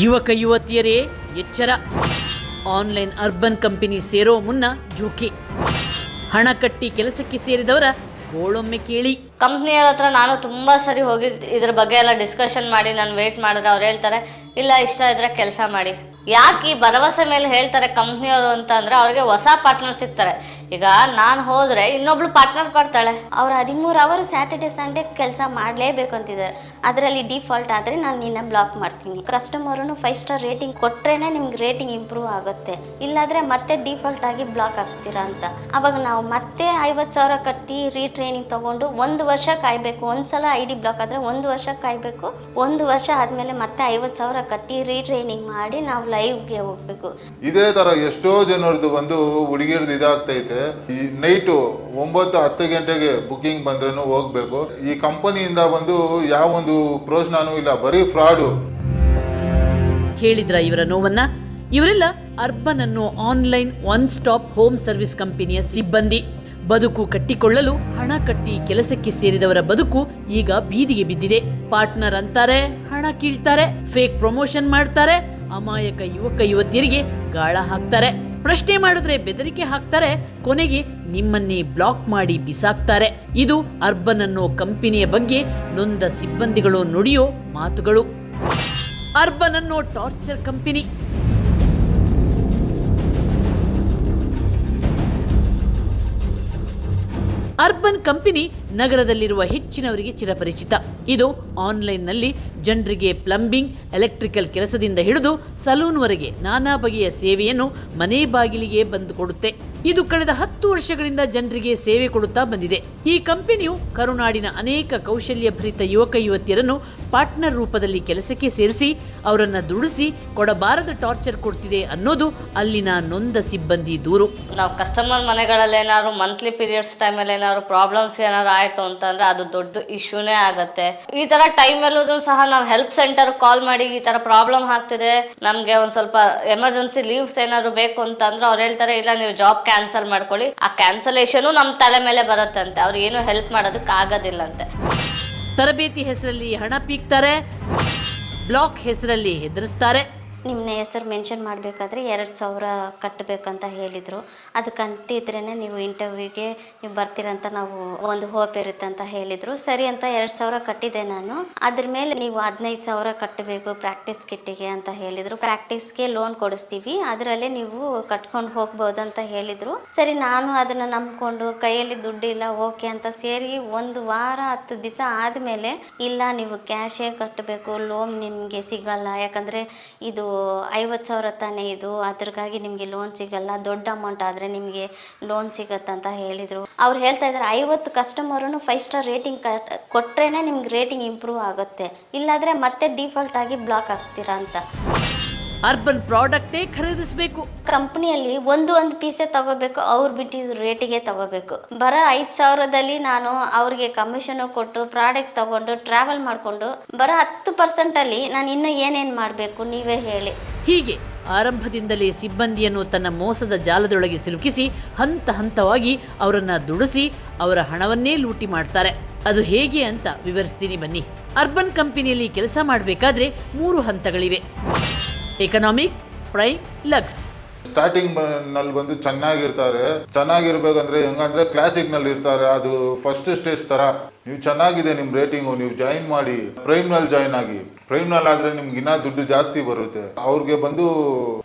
ಯುವಕ ಯುವತಿಯರೇ, ಎಚ್ಚರ. Online urban company ಸೇರೋ ಮುನ್ನ ಜೋಕಿ. ಹಣ ಕಟ್ಟಿ ಕೆಲಸಕ್ಕೆ ಸೇರಿದವರ ಗೋಳೊಮ್ಮೆ ಕೇಳಿ. ಕಂಪ್ನಿಯವ್ರ ಹತ್ರ ನಾನು ತುಂಬಾ ಸರಿ ಹೋಗಿ ಇದ್ರ ಬಗ್ಗೆ ಎಲ್ಲ ಡಿಸ್ಕಷನ್ ಮಾಡಿ, ನಾನು ವೇಟ್ ಮಾಡಿದ್ರೆ ಅವ್ರು ಹೇಳ್ತಾರೆ, ಇಲ್ಲ, ಇಷ್ಟ ಇದ್ರೆ ಕೆಲಸ ಮಾಡಿ. ಯಾಕೆ ಈ ಭರವಸೆ ಮೇಲೆ ಹೇಳ್ತಾರೆ ಕಂಪ್ನಿಯವರು ಅಂತ ಅಂದ್ರೆ ಅವ್ರಿಗೆ ಹೊಸ ಪಾರ್ಟ್ನರ್ ಸಿಗ್ತಾರೆ ಈಗ ನಾನು ಹೋದ್ರೆ ಇನ್ನೊಬ್ಳು ಪಾರ್ಟ್ನರ್ ಪಡ್ತಾಳೆ ಅವ್ರ ಹದಿಮೂರು ಅವರು ಸ್ಯಾಟರ್ಡೆ ಸಂಡೇ ಕೆಲಸ ಮಾಡಲೇಬೇಕು ಅಂತಿದ್ದಾರೆ ಅದರಲ್ಲಿ ಡಿಫಾಲ್ಟ್ ಆದರೆ ನಾನು ನಿನ್ನ ಬ್ಲಾಕ್ ಮಾಡ್ತೀನಿ. ಕಸ್ಟಮರ್ನು ಫೈವ್ ಸ್ಟಾರ್ ರೇಟಿಂಗ್ ಕೊಟ್ರೇನೆ ನಿಮ್ಗೆ ರೇಟಿಂಗ್ ಇಂಪ್ರೂವ್ ಆಗುತ್ತೆ. ಇಲ್ಲಾಂದ್ರೆ ಮತ್ತೆ ಡಿಫಾಲ್ಟ್ ಆಗಿ ಬ್ಲಾಕ್ ಆಗ್ತೀರಾ ಅಂತ. ಅವಾಗ ನಾವು ಮತ್ತೆ ಐವತ್ತು ಸಾವಿರ ಕಟ್ಟಿ ರೀಟ್ರೈನಿಂಗ್ ತಗೊಂಡು ಒಂದು ವರ್ಷ ಕಾಯಬೇಕು. ಒಂದ್ಸಲ ಐ ಡಿ ಬ್ಲಾಕ್ ಆದರೆ ಒಂದು ವರ್ಷ ಕಾಯಬೇಕು. ಒಂದು ವರ್ಷ ಆದಮೇಲೆ ಮತ್ತೆ ಐವತ್ತು ಸಾವಿರ ಕಟ್ಟಿ ರೀಟ್ರೈನಿಂಗ್ ಮಾಡಿ ನಾವು ಲೈವ್ಗೆ ಹೋಗ್ಬೇಕು. ಇದೇ ತರ ಎಷ್ಟೋ ಜನರದ್ದು ಒಂದು ಹುಡುಗಿರದು ಇದಾಗ್ತೈತೆ. ಈ ನೈಟು ಒಂಬತ್ತು ಹತ್ತು ಗಂಟೆಗೆ ಬುಕ್ಕಿಂಗ್ ಬಂದ್ರೂ ಹೋಗ್ಬೇಕು. ಈ ಕಂಪನಿಯಿಂದ ಬಂದು ಯಾವ ಒಂದು ಪ್ರಯೋಜನನೂ ಇಲ್ಲ, ಬರೀ ಫ್ರಾಡು ಕೇಳಿದ್ರ ಇವರ ನೋವನ್ನ? ಇವರೆಲ್ಲ ಅರ್ಬನ್ ಅನ್ನು online one stop home service ಕಂಪನಿಯ ಸಿಬ್ಬಂದಿ. ಬದುಕು ಕಟ್ಟಿಕೊಳ್ಳಲು ಹಣ ಕಟ್ಟಿ ಕೆಲಸಕ್ಕೆ ಸೇರಿದವರ ಬದುಕು ಈಗ ಬೀದಿಗೆ ಬಿದ್ದಿದೆ. ಪಾರ್ಟ್ನರ್ ಅಂತಾರೆ, ಹಣ ಕೀಳ್ತಾರೆ ಫೇಕ್ ಪ್ರಮೋಷನ್ ಮಾಡ್ತಾರೆ, ಅಮಾಯಕ ಯುವಕ ಯುವತಿಯರಿಗೆ ಗಾಳ ಹಾಕ್ತಾರೆ. ಪ್ರಶ್ನೆ ಮಾಡಿದ್ರೆ ಬೆದರಿಕೆ ಹಾಕ್ತಾರೆ, ಕೊನೆಗೆ ನಿಮ್ಮನ್ನೇ ಬ್ಲಾಕ್ ಮಾಡಿ ಬಿಸಾಕ್ತಾರೆ. ಇದು ಅರ್ಬನ್ ಅನ್ನೋ ಕಂಪನಿಯ ಬಗ್ಗೆ ನೊಂದ ಸಿಬ್ಬಂದಿಗಳು ನುಡಿಯೋ ಮಾತುಗಳು. ಅರ್ಬನ್ ಅನ್ನೋ ಟಾರ್ಚರ್ ಕಂಪನಿ. ಅರ್ಬನ್ ಕಂಪನಿ ನಗರದಲ್ಲಿರುವ ಹೆಚ್ಚಿನವರಿಗೆ ಚಿರಪರಿಚಿತ. ಇದು ಆನ್ಲೈನ್ನಲ್ಲಿ ಜನರಿಗೆ ಪ್ಲಂಬಿಂಗ್, ಎಲೆಕ್ಟ್ರಿಕಲ್ ಕೆಲಸದಿಂದ ಹಿಡಿದು ಸಲೂನ್ವರೆಗೆ ನಾನಾ ಬಗೆಯ ಸೇವೆಯನ್ನು ಮನೆ ಬಾಗಿಲಿಗೆ ಬಂದು ಕೊಡುತ್ತೆ. ಇದು ಕಳೆದ ಹತ್ತು ವರ್ಷಗಳಿಂದ ಜನರಿಗೆ ಸೇವೆ ಕೊಡುತ್ತಾ ಬಂದಿದೆ. ಈ ಕಂಪನಿಯು ಕರುನಾಡಿನ ಅನೇಕ ಕೌಶಲ್ಯಭರಿತ ಯುವಕ ಯುವತಿಯರನ್ನು ಪಾರ್ಟ್ನರ್ ರೂಪದಲ್ಲಿ ಕೆಲಸಕ್ಕೆ ಸೇರಿಸಿ ಅವರನ್ನು ದುಡಿಸಿ ಕೊಡಬಾರದ ಟಾರ್ಚರ್ ಕೊಡ್ತಿದೆ ಅನ್ನೋದು ಅಲ್ಲಿನ ನೊಂದ ಸಿಬ್ಬಂದಿ ದೂರು. ನಾವು ಕಸ್ಟಮರ್ ಮನೆಗಳಲ್ಲಿ ಏನಾದ್ರು ಮಂತ್ಲಿ ಪೀರಿಯಡ್ಸ್ ಟೈಮಲ್ಲಿ ಏನಾದ್ರು ಪ್ರಾಬ್ಲಮ್ಸ್ ಏನಾದ್ರು ಆಯಿತು ಅಂತಂದ್ರೆ ಅದು ದೊಡ್ಡ ಇಶ್ಯೂನೇ ಆಗುತ್ತೆ. ಈ ತರ ಟೈಮ್ ಅಲ್ಲೂ ಸಹ ನಾವು ಹೆಲ್ಪ್ ಸೆಂಟರ್ ಕಾಲ್ ಮಾಡಿ ಈ ತರ ಪ್ರಾಬ್ಲಮ್ ಆಗ್ತಿದೆ. ನಮಗೆ ಒಂದು ಸ್ವಲ್ಪ ಎಮರ್ಜೆನ್ಸಿ ಲೀವ್ಸ್ ಏನಾದ್ರು ಬೇಕು ಅಂತಂದ್ರೆ ಅವ್ರು ಹೇಳ್ತಾರೆ, ಇಲ್ಲ, ನೀವು ಜಾಬ್ ಕ್ಯಾನ್ಸಲ್ ಮಾಡ್ಕೊಳ್ಳಿ. ಆ ಕ್ಯಾನ್ಸಲೇಷನು ನಮ್ಮ ತಲೆ ಮೇಲೆ ಬರುತ್ತಂತೆ. ಅವ್ರು ಏನು ಹೆಲ್ಪ್ ಮಾಡೋದಕ್ಕೆ ಆಗೋದಿಲ್ಲಂತೆ ತರಬೇತಿ ಹೆಸರಲ್ಲಿ ಹಣ ಪೀಕ್ತಾರೆ ಬ್ಲಾಕ್ ಹೆಸರಲ್ಲಿ ಹೆದರಿಸ್ತಾರೆ. ನಿಮ್ಮ ಹೆಸರು ಮೆನ್ಷನ್ ಮಾಡಬೇಕಾದ್ರೆ ಎರಡು ಸಾವಿರ ಕಟ್ಟಬೇಕಂತ ಹೇಳಿದರು. ಅದು ಕಟ್ಟಿದ್ರೇ ನೀವು ಇಂಟರ್ವ್ಯೂಗೆ ನೀವು ಬರ್ತೀರಂತ ನಾವು ಒಂದು ಹೋಪ್ ಇರುತ್ತೆ ಅಂತ ಹೇಳಿದರು. ಸರಿ ಅಂತ ಎರಡು ಸಾವಿರ ಕಟ್ಟಿದೆ ನಾನು. ಅದ್ರ ಮೇಲೆ ನೀವು ಹದಿನೈದು ಸಾವಿರ ಕಟ್ಟಬೇಕು ಪ್ರಾಕ್ಟೀಸ್ ಕಿಟ್ಟಿಗೆ ಅಂತ ಹೇಳಿದರು. ಪ್ರಾಕ್ಟೀಸ್ಗೆ ಲೋನ್ ಕೊಡಿಸ್ತೀವಿ. ಅದರಲ್ಲೇ ನೀವು ಕಟ್ಕೊಂಡು ಹೋಗ್ಬೋದು ಅಂತ ಹೇಳಿದರು. ಸರಿ, ನಾನು ಅದನ್ನು ನಂಬಿಕೊಂಡು ಕೈಯಲ್ಲಿ ದುಡ್ಡಿಲ್ಲ, ಓಕೆ ಅಂತ ಸೇರಿ ಒಂದು ವಾರ, ಹತ್ತು ದಿವಸ ಆದಮೇಲೆ ಇಲ್ಲ, ನೀವು ಕ್ಯಾಶೇ ಕಟ್ಟಬೇಕು ಲೋನ್ ನಿಮಗೆ ಸಿಗಲ್ಲ. ಯಾಕಂದರೆ ಇದು ಐವತ್ತು ಸಾವಿರ ತಾನೇ ಇದು. ಅದ್ರಗಾಗಿ ನಿಮಗೆ ಲೋನ್ ಸಿಗಲ್ಲ. ದೊಡ್ಡ ಅಮೌಂಟ್ ಆದರೆ ನಿಮಗೆ ಲೋನ್ ಸಿಗತ್ತಂತ ಹೇಳಿದರು. ಅವ್ರು ಹೇಳ್ತಾ ಇದ್ದಾರೆ ಐವತ್ತು customer five star rating cut ನಿಮ್ಗೆ ರೇಟಿಂಗ್ ಇಂಪ್ರೂವ್ ಆಗುತ್ತೆ. ಇಲ್ಲಾದರೆ ಮತ್ತೆ ಡಿಫಾಲ್ಟ್ ಆಗಿ ಬ್ಲಾಕ್ ಆಗ್ತೀರಾ ಅಂತ. ಅರ್ಬನ್ ಪ್ರಾಡಕ್ಟೇ ಖರೀದಿಸಬೇಕು. ಕಂಪ್ನಿಯಲ್ಲಿ ಒಂದು ಒಂದು ಪೀಸೆ ತಗೋಬೇಕು, ಅವ್ರು ಬಿಟ್ಟಿದ ರೇಟಿಗೆ ತಗೋಬೇಕು. ಬರೋ ಐದು ಸಾವಿರದಲ್ಲಿ ನಾನು ಅವ್ರಿಗೆ ಕಮಿಷನ್ ಕೊಟ್ಟು ಪ್ರಾಡಕ್ಟ್ ತಗೊಂಡು ಟ್ರಾವೆಲ್ ಮಾಡಿಕೊಂಡು, ಬರೋ ಹತ್ತು ಪರ್ಸೆಂಟಲ್ಲಿ ನಾನು ಇನ್ನೂ ಏನೇನು ಮಾಡಬೇಕು ನೀವೇ ಹೇಳಿ. ಹೀಗೆ ಆರಂಭದಿಂದಲೇ ಸಿಬ್ಬಂದಿಯನ್ನು ತನ್ನ ಮೋಸದ ಜಾಲದೊಳಗೆ ಸಿಲುಕಿಸಿ, ಹಂತ ಹಂತವಾಗಿ ಅವರನ್ನ ದುಡಿಸಿ, ಅವರ ಹಣವನ್ನೇ ಲೂಟಿ ಮಾಡ್ತಾರೆ. ಅದು ಹೇಗೆ ಅಂತ ವಿವರಿಸ್ತೀನಿ ಬನ್ನಿ. ಅರ್ಬನ್ ಕಂಪನಿಯಲ್ಲಿ ಕೆಲಸ ಮಾಡಬೇಕಾದ್ರೆ ಮೂರು ಹಂತಗಳಿವೆ. Economic, prime, luxe. ಸ್ಟಾರ್ಟಿಂಗ್ನಲ್ಲಿ ಬಂದು ಚೆನ್ನಾಗಿರ್ತಾರೆ. ಚೆನ್ನಾಗಿರ್ಬೇಕಂದ್ರೆ ಹೆಂಗಂದ್ರೆ ಕ್ಲಾಸಿಕ್ನಲ್ಲಿ ಇರ್ತಾರೆ. ಅದು ಫಸ್ಟ್ ಸ್ಟೇಜ್ ತರ. ನೀವು ಚೆನ್ನಾಗಿದೆ ನಿಮ್ ರೇಟಿಂಗು ನೀವು ಜಾಯಿನ್ ಮಾಡಿ ಪ್ರೈಮ್ನಲ್ಲಿ ಜಾಯಿನ್ ಆಗಿ. ಪ್ರೈಮ್ನಲ್ಲಿ ಆದ್ರೆ ನಿಮ್ಗೆ ಇನ್ನ ದುಡ್ಡು ಜಾಸ್ತಿ ಬರುತ್ತೆ. ಅವ್ರಿಗೆ ಬಂದು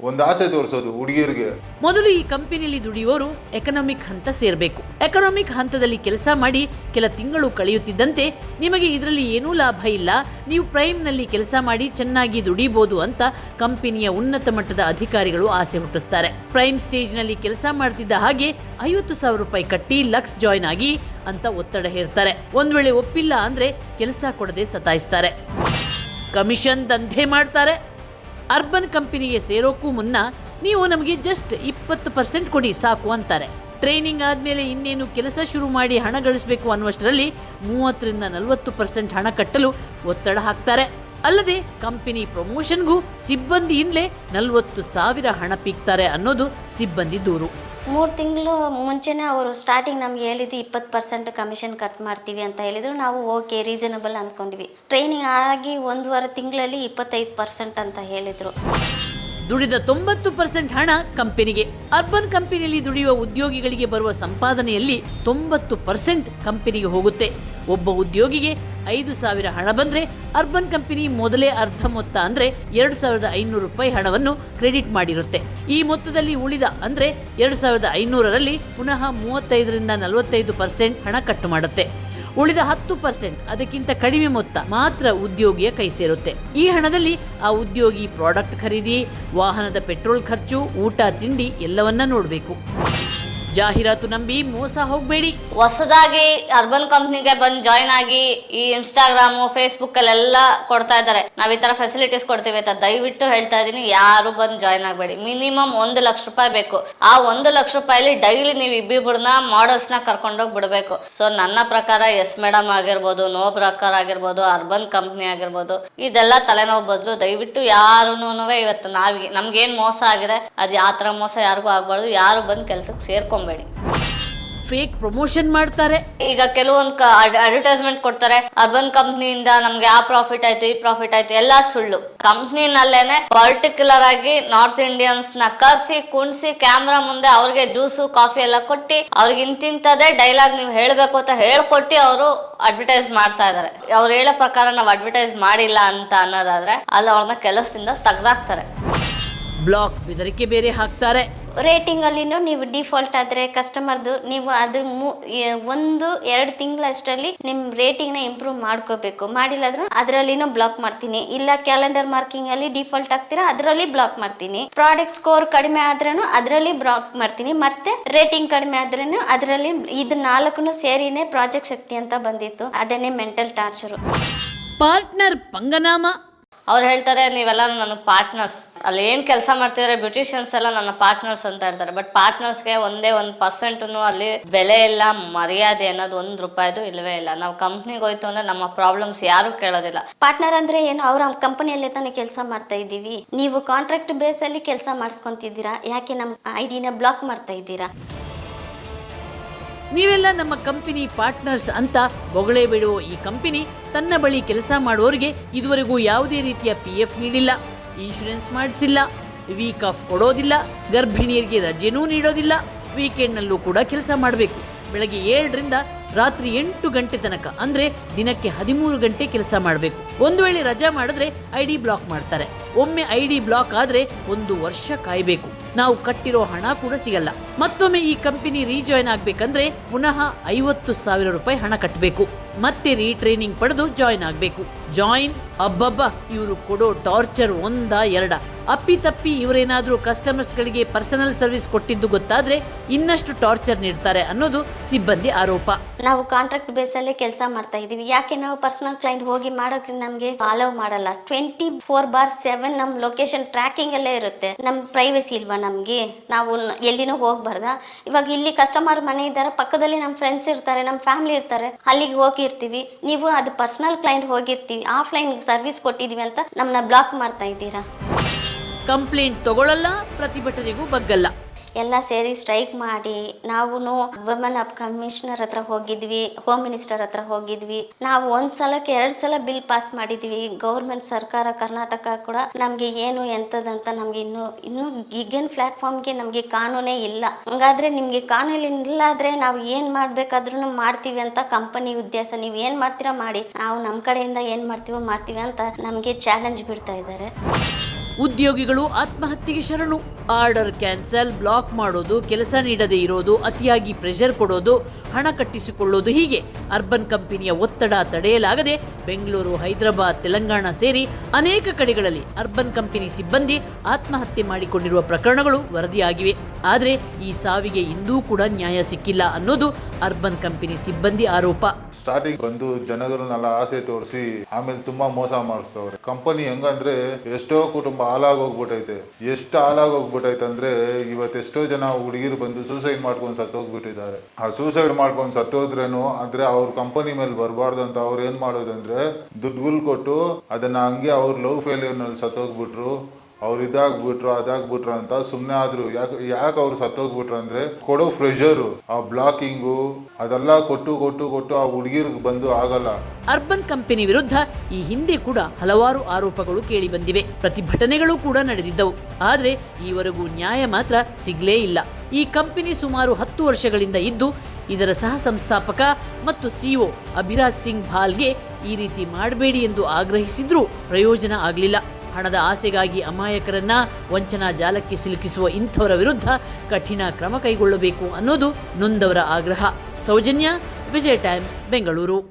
ಒಂದು ಆಸೆ ತೋರಿಸೋದು ಹುಡುಗಿಯರಿಗೆ ಮೊದಲು ಈ ಕಂಪನಿಯಲ್ಲಿ ದುಡಿಯುವವರು ಎಕನಾಮಿಕ್ ಹಂತ ಸೇರಬೇಕು. ಎಕನಾಮಿಕ್ ಹಂತದಲ್ಲಿ ಕೆಲಸ ಮಾಡಿ ಕೆಲ ತಿಂಗಳು ಕಳೆಯುತ್ತಿದ್ದಂತೆ ನಿಮಗೆ ಇದರಲ್ಲಿ ಏನೂ ಲಾಭ ಇಲ್ಲ. ನೀವು ಪ್ರೈಮ್ನಲ್ಲಿ ಕೆಲಸ ಮಾಡಿ ಚೆನ್ನಾಗಿ ದುಡಿಬಹುದು ಅಂತ ಕಂಪನಿಯ ಉನ್ನತ ಮಟ್ಟದ ಅಧಿಕಾರಿಗಳು ಆಸೆ ಹುಟ್ಟಿಸ್ತಾರೆ. ಪ್ರೈಮ್ ಸ್ಟೇಜ್ನಲ್ಲಿ ಕೆಲಸ ಮಾಡ್ತಿದ್ದ ಹಾಗೆ ಐವತ್ತು ಸಾವಿರ ರೂಪಾಯಿ ಕಟ್ಟಿ ಲಕ್ಸ್ ಜಾಯ್ನ್ ಆಗಿ ಅಂತ ಒತ್ತಡ ಹೇರ್ತಾರೆ. ಒಂದ್ ವೇಳೆ ಒಪ್ಪಿಲ್ಲ ಅಂದ್ರೆ ಕೆಲಸ ಕೊಡದೆ ಸತಾಯಿಸ್ತಾರೆ. ಕಮಿಷನ್ ದಂಧೆ ಮಾಡ್ತಾರೆ. ಅರ್ಬನ್ ಕಂಪನಿಗೆ ಸೇರೋಕ್ಕೂ ಮುನ್ನ ನೀವು ನಮಗೆ ಜಸ್ಟ್ ಇಪ್ಪತ್ತು ಪರ್ಸೆಂಟ್ ಕೊಡಿ ಸಾಕು ಅಂತಾರೆ. ಟ್ರೈನಿಂಗ್ ಆದಮೇಲೆ ಇನ್ನೇನು ಕೆಲಸ ಶುರು ಮಾಡಿ ಹಣ ಗಳಿಸಬೇಕು ಅನ್ನುವಷ್ಟರಲ್ಲಿ ಮೂವತ್ತರಿಂದ ನಲವತ್ತು ಪರ್ಸೆಂಟ್ ಹಣ ಕಟ್ಟಲು ಒತ್ತಡ ಹಾಕ್ತಾರೆ. ಅಲ್ಲದೆ ಕಂಪನಿ ಪ್ರಮೋಷನ್ಗೂ ಸಿಬ್ಬಂದಿಯಿಂದಲೇ ನಲವತ್ತು ಸಾವಿರ ಹಣ ಪೀಕ್ತಾರೆ ಅನ್ನೋದು ಸಿಬ್ಬಂದಿ ದೂರು. ಮೂರು ತಿಂಗಳು ಮುಂಚೆನೇ ಅವರು ಸ್ಟಾರ್ಟಿಂಗ್ ನಮ್ಗೆ ಹೇಳಿದ್ದು ಇಪ್ಪತ್ತು ಪರ್ಸೆಂಟ್ ಕಮಿಷನ್ ಕಟ್ ಮಾಡ್ತೀವಿ ಅಂತ ಹೇಳಿದರು. ನಾವು ಓಕೆ ರೀಸನಬಲ್ ಅಂದ್ಕೊಂಡ್ವಿ ಟ್ರೈನಿಂಗ್ ಆಗಿ ಒಂದೂವರೆ ತಿಂಗಳಲ್ಲಿ ಇಪ್ಪತ್ತೈದು ಪರ್ಸೆಂಟ್ ಅಂತ ಹೇಳಿದರು. ದುಡಿದ ತೊಂಬತ್ತು ಪರ್ಸೆಂಟ್ ಹಣ ಕಂಪನಿಗೆ. ಅರ್ಬನ್ ಕಂಪನಿಯಲ್ಲಿ ದುಡಿಯುವ ಉದ್ಯೋಗಿಗಳಿಗೆ ಬರುವ ಸಂಪಾದನೆಯಲ್ಲಿ ತೊಂಬತ್ತು ಪರ್ಸೆಂಟ್ ಕಂಪನಿಗೆ ಹೋಗುತ್ತೆ. ಒಬ್ಬ ಉದ್ಯೋಗಿಗೆ ಐದು ಸಾವಿರ ಹಣ ಬಂದ್ರೆ ಅರ್ಬನ್ ಕಂಪನಿ ಮೊದಲೇ ಅರ್ಧ ಮೊತ್ತ ಅಂದ್ರೆ ಎರಡು ಸಾವಿರದ ಐನೂರು ರೂಪಾಯಿ ಹಣವನ್ನು ಕ್ರೆಡಿಟ್ ಮಾಡಿರುತ್ತೆ. ಈ ಮೊತ್ತದಲ್ಲಿ ಉಳಿದ ಅಂದ್ರೆ ಎರಡು ಸಾವಿರದ ಐನೂರರಲ್ಲಿ ಪುನಃ ಮೂವತ್ತೈದರಿಂದ ನಲವತ್ತೈದು ಪರ್ಸೆಂಟ್ ಹಣ ಕಟ್ಟು ಮಾಡುತ್ತೆ. ಉಳಿದ ಹತ್ತು ಪರ್ಸೆಂಟ್ ಅದಕ್ಕಿಂತ ಕಡಿಮೆ ಮೊತ್ತ ಮಾತ್ರ ಉದ್ಯೋಗಿಯ ಕೈ ಸೇರುತ್ತೆ. ಈ ಹಣದಲ್ಲಿ ಆ ಉದ್ಯೋಗಿ ಪ್ರಾಡಕ್ಟ್ ಖರೀದಿ, ವಾಹನದ ಪೆಟ್ರೋಲ್ ಖರ್ಚು, ಊಟ, ತಿಂಡಿ ಎಲ್ಲವನ್ನ ನೋಡಬೇಕು. ಜಾಹೀರಾತು ನಂಬಿ ಮೋಸ ಹೋಗಬೇಡಿ. ಹೊಸದಾಗಿ ಅರ್ಬನ್ ಕಂಪ್ನಿಗೆ ಬಂದು ಜಾಯ್ನ್ ಆಗಿ ಈ ಇನ್ಸ್ಟಾಗ್ರಾಮ್ ಫೇಸ್ಬುಕ್ ಅಲ್ಲೆಲ್ಲ ಕೊಡ್ತಾ ಇದ್ದಾರೆ. ನಾವ್ ಈ ತರ ಫೆಸಿಲಿಟೀಸ್ ಕೊಡ್ತೀವಿ ಅಂತ ದಯವಿಟ್ಟು ಹೇಳ್ತಾ ಇದೀನಿ ಯಾರು ಬಂದು ಜಾಯ್ನ್ ಆಗಬೇಡಿ. ಮಿನಿಮಮ್ ಒಂದು ಲಕ್ಷ ರೂಪಾಯಿ ಬೇಕು. ಆ ಒಂದು ಲಕ್ಷ ರೂಪಾಯಿಲಿ ಡೈಲಿ ನೀವು ಇಬ್ಬಿಬ್ಬರನ್ನ ಮಾಡಲ್ಸ್ನ ಕರ್ಕೊಂಡೋಗಿ ಬಿಡಬೇಕು. ಸೊ ನನ್ನ ಪ್ರಕಾರ ಎಸ್ ಮೇಡಮ್ ಆಗಿರ್ಬೋದು ನೋ ಬ್ರಾಕರ್ ಆಗಿರ್ಬೋದು, ಅರ್ಬನ್ ಕಂಪ್ನಿ ಆಗಿರ್ಬೋದು, ಇದೆಲ್ಲ ತಲೆನೋವು ಬದಲು ದಯವಿಟ್ಟು ಯಾರು ಇವತ್ತು ನಾವ್ ನಮ್ಗೇನ್ ಮೋಸ ಆಗಿದೆ, ಅದು ಆ ತರ ಮೋಸ ಯಾರಿಗೂ ಆಗ್ಬಾರ್ದು. ಯಾರು ಬಂದು ಕೆಲ್ಸಕ್ಕೆ ಸೇರ್ಕೊಂಬೇಡಿ ಫೇಕ್ ಪ್ರಮೋಷನ್ ಮಾಡ್ತಾರೆ. ಈಗ ಕೆಲವೊಂದು ಅಡ್ವರ್ಟೈಸ್ಮೆಂಟ್ ಕೊಡ್ತಾರೆ. ಅರ್ಬನ್ ಕಂಪ್ನಿಯಿಂದ ನಮ್ಗೆ ಆ ಪ್ರಾಫಿಟ್ ಆಯ್ತು ಈ ಪ್ರಾಫಿಟ್ ಆಯ್ತು ಎಲ್ಲಾ ಸುಳ್ಳು. ಕಂಪ್ನಿನಲ್ಲೇನೆ ಪರ್ಟಿಕ್ಯುಲರ್ ಆಗಿ ನಾರ್ತ್ ಇಂಡಿಯನ್ಸ್ನ ಕರ್ಸಿ ಕುಣ್ಸಿ ಕ್ಯಾಮ್ರಾ ಮುಂದೆ ಅವ್ರಿಗೆ ಜ್ಯೂಸು ಕಾಫಿ ಎಲ್ಲ ಕೊಟ್ಟಿ ಅವ್ರಿಗೆ ಇಂತಿಂತದೇ ಡೈಲಾಗ್ ನೀವು ಹೇಳ್ಬೇಕು ಅಂತ ಹೇಳ್ಕೊಟ್ಟಿ ಅವರು ಅಡ್ವರ್ಟೈಸ್ ಮಾಡ್ತಾ ಇದಾರೆ. ಅವ್ರು ಹೇಳೋ ಪ್ರಕಾರ ನಾವು ಅಡ್ವರ್ಟೈಸ್ ಮಾಡಿಲ್ಲ ಅಂತ ಅನ್ನೋದಾದ್ರೆ ಅಲ್ಲಿ ಅವ್ರನ್ನ ಕೆಲಸದಿಂದ ತೆಗ್ದಾಕ್ತಾರೆ. ಬ್ಲಾಕ್ ಬೆದರಿಕೆ ಬೇರೆ ಹಾಕ್ತಾರೆ. ರೇಟಿಂಗಲ್ಲಿನೂ ನೀವು ಡಿಫಾಲ್ಟ್ ಆದರೆ ಕಸ್ಟಮರ್ದು ನೀವು ಅದ್ರ ಮೂ ಒಂದು, ಎರಡು ತಿಂಗಳಷ್ಟರಲ್ಲಿ ನಿಮ್ಮ ರೇಟಿಂಗ್ನ ಇಂಪ್ರೂವ್ ಮಾಡ್ಕೋಬೇಕು. ಮಾಡಿಲ್ಲಾದ್ರೂ ಅದರಲ್ಲಿ ಅದರಲ್ಲಿನೂ ಬ್ಲಾಕ್ ಮಾಡ್ತೀನಿ. ಇಲ್ಲ ಕ್ಯಾಲೆಂಡರ್ ಮಾರ್ಕಿಂಗಲ್ಲಿ ಡಿಫಾಲ್ಟ್ ಆಗ್ತೀರಾ ಅದರಲ್ಲಿ ಬ್ಲಾಕ್ ಮಾಡ್ತೀನಿ. ಪ್ರಾಡಕ್ಟ್ ಸ್ಕೋರ್ ಕಡಿಮೆ ಆದ್ರೂ ಅದರಲ್ಲಿ ಬ್ಲಾಕ್ ಮಾಡ್ತೀನಿ. ಮತ್ತೆ ರೇಟಿಂಗ್ ಕಡಿಮೆ ಆದ್ರೂ ಅದರಲ್ಲಿ ಇದು ನಾಲ್ಕು ಸೇರಿನೇ ಪ್ರಾಜೆಕ್ಟ್ ಶಕ್ತಿ ಅಂತ ಬಂದಿತ್ತು. ಅದನ್ನೇ ಮೆಂಟಲ್ ಟಾರ್ಚರು ಪಾರ್ಟ್ನರ್ ಪಂಗನಾಮ. ಅವ್ರು ಹೇಳ್ತಾರೆ, ನೀವೆಲ್ಲ ನನ್ನ ಪಾರ್ಟ್ನರ್ಸ್ ಅಲ್ಲಿ ಏನು ಕೆಲಸ ಮಾಡ್ತಿದ್ರೆ ಬ್ಯೂಟಿಷಿಯನ್ಸ್ ಎಲ್ಲ ನನ್ನ ಪಾರ್ಟ್ನರ್ಸ್ ಅಂತ ಹೇಳ್ತಾರೆ. ಬಟ್ ಪಾರ್ಟ್ನರ್ಸ್ಗೆ ಒಂದೇ ಒಂದು ಪರ್ಸೆಂಟ್ನು ಅಲ್ಲಿ ಬೆಲೆ ಇಲ್ಲ, ಮರ್ಯಾದೆ ಅನ್ನೋದು ಒಂದು ರೂಪಾಯಿದು ಇಲ್ಲವೇ ಇಲ್ಲ. ನಾವು ಕಂಪ್ನಿಗೆ ಹೋಯ್ತು ಅಂದ್ರೆ ನಮ್ಮ ಪ್ರಾಬ್ಲಮ್ಸ್ ಯಾರು ಕೇಳೋದಿಲ್ಲ. ಪಾರ್ಟ್ನರ್ ಅಂದ್ರೆ ಏನು? ಅವ್ರ ಕಂಪನಿಯಲ್ಲೇ ತಾನೇ ಕೆಲಸ ಮಾಡ್ತಾ ಇದ್ದೀವಿ. ನೀವು ಕಾಂಟ್ರಾಕ್ಟ್ ಬೇಸಲ್ಲಿ ಕೆಲಸ ಮಾಡಿಸ್ಕೊಂತಿದ್ದೀರಾ? ಯಾಕೆ ನಮ್ಮ ಐಡಿನ ಡಿನ ಬ್ಲಾಕ್ ಮಾಡ್ತಾ ಇದ್ದೀರಾ? ನೀವೆಲ್ಲ ನಮ್ಮ ಕಂಪನಿ ಪಾರ್ಟ್ನರ್ಸ್ ಅಂತ ಬೊಗಳೆ ಬಿಡುವ ಈ ಕಂಪನಿ ತನ್ನ ಬಳಿ ಕೆಲಸ ಮಾಡುವವರಿಗೆ ಇದುವರೆಗೂ ಯಾವುದೇ ರೀತಿಯ ಪಿ ಎಫ್ ನೀಡಿಲ್ಲ. ಇನ್ಶೂರೆನ್ಸ್ ಮಾಡಿಸಿಲ್ಲ. ವೀಕ್ ಆಫ್ ಕೊಡೋದಿಲ್ಲ. ಗರ್ಭಿಣಿಯರಿಗೆ ರಜೆನೂ ನೀಡೋದಿಲ್ಲ. ವೀಕೆಂಡ್ನಲ್ಲೂ ಕೂಡ ಕೆಲಸ ಮಾಡಬೇಕು. ಬೆಳಗ್ಗೆ ಏಳರಿಂದ ರಾತ್ರಿ ಎಂಟು ಗಂಟೆ ತನಕ, ಅಂದ್ರೆ ದಿನಕ್ಕೆ ಹದಿಮೂರು ಗಂಟೆ ಕೆಲಸ ಮಾಡಬೇಕು. ಒಂದು ವೇಳೆ ರಜಾ ಮಾಡಿದ್ರೆ ಐ ಡಿ ಬ್ಲಾಕ್ ಮಾಡ್ತಾರೆ. ಒಮ್ಮೆ ಐ ಡಿ ಬ್ಲಾಕ್ ಆದ್ರೆ ಒಂದು ವರ್ಷ ಕಾಯಬೇಕು. ನಾವು ಕಟ್ಟಿರೋ ಹಣ ಕೂಡ ಸಿಗಲ್ಲ. ಮತ್ತೊಮ್ಮೆ ಈ ಕಂಪನಿ ರೀಜಾಯ್ನ್ ಆಗ್ಬೇಕಂದ್ರೆ ಪುನಃ ಐವತ್ತು ಸಾವಿರ ರೂಪಾಯಿ ಹಣ ಕಟ್ಟಬೇಕು ಮತ್ತೆ ರೀಟ್ರೈನಿಂಗ್ ಪಡೆದು ಜಾಯ್ನ್ ಆಗಬೇಕು. ಜಾಯಿನ್ ಅಬ್ಬಬ್ಬ, ಇವರು ಕೊಡೋ ಟಾರ್ಚರ್ ಒಂದ ಎರಡ. ಅಪ್ಪಿತಪ್ಪಿ ಇವರೇನಾದ್ರೂ ಕಸ್ಟಮರ್ಸ್ ಗಳಿಗೆ ಪರ್ಸನಲ್ ಸರ್ವಿಸ್ ಕೊಟ್ಟಿದ್ದು ಗೊತ್ತಾದ್ರೆ ಇನ್ನಷ್ಟು ಟಾರ್ಚರ್ ನೀಡ್ತಾರೆ ಅನ್ನೋದು ಸಿಬ್ಬಂದಿ ಆರೋಪ. ನಾವು ಕಾಂಟ್ರಾಕ್ಟ್ ಬೇಸಲ್ಲೇ ಕೆಲಸ ಮಾಡ್ತಾ ಇದೀವಿ ಯಾಕೆ ನಾವು ಪರ್ಸನಲ್ ಕ್ಲೈಂಟ್ ಹೋಗಿ ಮಾಡೋಕೆ ನಮಗೆ ಫಾಲೋ ಮಾಡಲ್ಲ. ಟ್ವೆಂಟಿ ಫೋರ್ ಬಾರ್ ಸೆವೆನ್ ನಮ್ಮ ಲೊಕೇಶನ್ ಟ್ರ್ಯಾಕಿಂಗ್ ಅಲ್ಲೇ ಇರುತ್ತೆ. ನಮ್ಮ ಪ್ರೈವಸಿ ಇಲ್ವಾ ನಮಗೆ? ನಾವು ಎಲ್ಲಿನೂ ಹೋಗ್ಬಾರ್ದ? ಇವಾಗ ಇಲ್ಲಿ ಕಸ್ಟಮರ್ ಮನೆ ಇದ್ದಾರೆ, ಪಕ್ಕದಲ್ಲಿ ನಮ್ಮ ಫ್ರೆಂಡ್ಸ್ ಇರ್ತಾರೆ ನಮ್ಮ ಫ್ಯಾಮಿಲಿ ಇರ್ತಾರೆ. ಅಲ್ಲಿಗೆ ಹೋಗಿರ್ತೀವಿ. ನೀವು ಅದು ಪರ್ಸನಲ್ ಕ್ಲೈಂಟ್ ಹೋಗಿರ್ತೀವಿ. ಆಫ್ಲೈನ್ ಸರ್ವಿಸ್ ಕೊಟ್ಟಿದ್ದೀವಿ ಅಂತ ನಮ್ಮನ್ನ ಬ್ಲಾಕ್ ಮಾಡ್ತಾ ಇದ್ದೀರಾ? ಕಂಪ್ಲೇಂಟ್ ತಗೊಳ್ಳಲ್ಲ ಪ್ರತಿಭಟನೆಗೂ ಬಗ್ಗಲ್ಲ. ಎಲ್ಲ ಸೇರಿ ಸ್ಟ್ರೈಕ್ ಮಾಡಿ ನಾವು ವುಮೆನ್ ಅಪ್ ಕಮಿಷನರ್ ಹತ್ರ ಹೋಗಿದ್ವಿ ಹೋಮ್ ಮಿನಿಸ್ಟರ್ ಹತ್ರ ಹೋಗಿದ್ವಿ. ನಾವು ಒಂದ್ ಸಲಕ್ಕೆ ಎರಡ್ ಸಲ ಬಿಲ್ ಪಾಸ್ ಮಾಡಿದ್ವಿ. ಗೌರ್ಮೆಂಟ್ ಸರ್ಕಾರ ಕರ್ನಾಟಕ ಕೂಡ ನಮ್ಗೆ ಏನು ಎಂತದಂತ ನಮ್ಗೆ ಇನ್ನು ಇನ್ನು ಈಗಿನ ಪ್ಲಾಟ್ಫಾರ್ಮ್ಗೆ ನಮ್ಗೆ ಕಾನೂನೇ ಇಲ್ಲ. ಹಂಗಾದ್ರೆ ನಿಮ್ಗೆ ಕಾನೂನು ಇಲ್ಲ ಆದ್ರೆ ನಾವು ಏನ್ ಮಾಡ್ಬೇಕಾದ್ರೂ ಮಾಡ್ತೀವಿ ಅಂತ ಕಂಪನಿ ಉದ್ದೇಶ. ನೀವು ಏನ್ ಮಾಡ್ತೀರಾ ಮಾಡಿ. ನಾವು ನಮ್ ಕಡೆಯಿಂದ ಏನ್ ಮಾಡ್ತೀವೋ ಮಾಡ್ತೀವಿ ಅಂತ ನಮ್ಗೆ ಚಾಲೆಂಜ್ ಬಿಡ್ತಾ ಇದ್ದಾರೆ. ಉದ್ಯೋಗಿಗಳು ಆತ್ಮಹತ್ಯೆಗೆ ಶರಣು. ಆರ್ಡರ್ ಕ್ಯಾನ್ಸಲ್, ಬ್ಲಾಕ್ ಮಾಡೋದು, ಕೆಲಸ ನೀಡದೇ ಇರೋದು, ಅತಿಯಾಗಿ ಪ್ರೆಷರ್ ಕೊಡೋದು, ಹಣ ಕಟ್ಟಿಸಿಕೊಳ್ಳೋದು ಹೀಗೆ. ಅರ್ಬನ್ ಕಂಪನಿಯ ಒತ್ತಡ ತಡೆಯಲಾಗದೆ ಬೆಂಗಳೂರು, ಹೈದರಾಬಾದ್, ತೆಲಂಗಾಣ ಸೇರಿ ಅನೇಕ ಕಡೆಗಳಲ್ಲಿ ಅರ್ಬನ್ ಕಂಪನಿ ಸಿಬ್ಬಂದಿ ಆತ್ಮಹತ್ಯೆ ಮಾಡಿಕೊಂಡಿರುವ ಪ್ರಕರಣಗಳು ವರದಿಯಾಗಿವೆ. ಆದರೆ ಈ ಸಾವಿಗೆ ಇಂದೂ ಕೂಡ ನ್ಯಾಯ ಸಿಕ್ಕಿಲ್ಲ ಅನ್ನೋದು ಅರ್ಬನ್ ಕಂಪನಿ ಸಿಬ್ಬಂದಿ ಆರೋಪ. ಸ್ಟಾರ್ಟಿಂಗ್ ಬಂದು ಜನಗಳನ್ನೆಲ್ಲ ಆಸೆ ತೋರಿಸಿ, ಆಮೇಲೆ ತುಂಬಾ ಮೋಸ ಮಾಡಿಸ್ತವ್ರೆ ಕಂಪನಿ ಹೆಂಗಂದ್ರೆ ಎಷ್ಟೋ ಕುಟುಂಬ ಹಾಲಾಗೋಗ್ಬಿಟ್ಟೈತೆ ಎಷ್ಟು ಹಾಲಾಗೋಗ್ಬಿಟ್ಟೈತೆ ಅಂದ್ರೆ ಇವತ್ತು ಎಷ್ಟೋ ಜನ ಹುಡುಗಿರು ಬಂದು ಸೂಸೈಡ್ ಮಾಡ್ಕೊಂಡು ಸತ್ತೋಗ್ಬಿಟ್ಟಿದ್ದಾರೆ. ಆ ಸೂಸೈಡ್ ಮಾಡ್ಕೊಂಡು ಸತ್ತೋದ್ರೇನು ಆದ್ರೆ ಅವ್ರ ಕಂಪನಿ ಮೇಲೆ ಬರಬಾರ್ದು ಅಂತ ಅವ್ರು ಏನ್ ಮಾಡೋದಂದ್ರೆ ದುಡ್ಡುಗಳು ಕೊಟ್ಟು ಅದನ್ನ ಹಂಗೆ ಅವ್ರ ಲವ್ ಫೇಲ್ಯೂರ್ನಲ್ಲಿ ಸತ್ತೋಗ್ಬಿಟ್ರು. ಅವ್ರು ಇದಾಗ್ಬಿಟ್ರು, ಅದಾಗ್ಬಿಟ್ರು ಅಂತ ಸುಮ್ಮನೆ ಆದ್ರು. ಯಾಕೆ ಯಾಕೆ ಅವ್ರು ಸತ್ತೋಗ್ಬಿಟ್ರು ಅಂದ್ರೆ ಕೊಡೋ ಪ್ರೆಷರು ಆ ಬ್ಲಾಕಿಂಗು ಅದೆಲ್ಲ ಕೊಟ್ಟು ಕೊಟ್ಟು ಕೊಟ್ಟು ಆ ಹುಡುಗಿರ್ಗೆ ಬಂದು ಆಗಲ್ಲ. ಅರ್ಬನ್ ಕಂಪನಿ ವಿರುದ್ಧ ಈ ಹಿಂದೆ ಕೂಡ ಹಲವಾರು ಆರೋಪಗಳು ಕೇಳಿ ಬಂದಿವೆ. ಪ್ರತಿಭಟನೆಗಳು ಕೂಡ ನಡೆದಿದ್ದವು. ಆದರೆ ಈವರೆಗೂ ನ್ಯಾಯ ಮಾತ್ರ ಸಿಗ್ಲೇ ಇಲ್ಲ. ಈ ಕಂಪನಿ ಸುಮಾರು ಹತ್ತು ವರ್ಷಗಳಿಂದ ಇದ್ದು, ಇದರ ಸಹ ಸಂಸ್ಥಾಪಕ ಮತ್ತು ಸಿಇಒ ಅಭಿರಾಜ್ ಸಿಂಗ್ ಭಾಲ್ಗೆ ಈ ರೀತಿ ಮಾಡಬೇಡಿ ಎಂದು ಆಗ್ರಹಿಸಿದ್ರೂ ಪ್ರಯೋಜನ ಆಗಲಿಲ್ಲ. ಹಣದ ಆಸೆಗಾಗಿ ಅಮಾಯಕರನ್ನ ವಂಚನಾ ಜಾಲಕ್ಕೆ ಸಿಲುಕಿಸುವ ಇಂಥವರ ವಿರುದ್ಧ ಕಠಿಣ ಕ್ರಮ ಕೈಗೊಳ್ಳಬೇಕು ಅನ್ನೋದು ನೊಂದವರ ಆಗ್ರಹ. ಸೌಜನ್ಯ, ವಿಜಯ ಟೈಮ್ಸ್, ಬೆಂಗಳೂರು.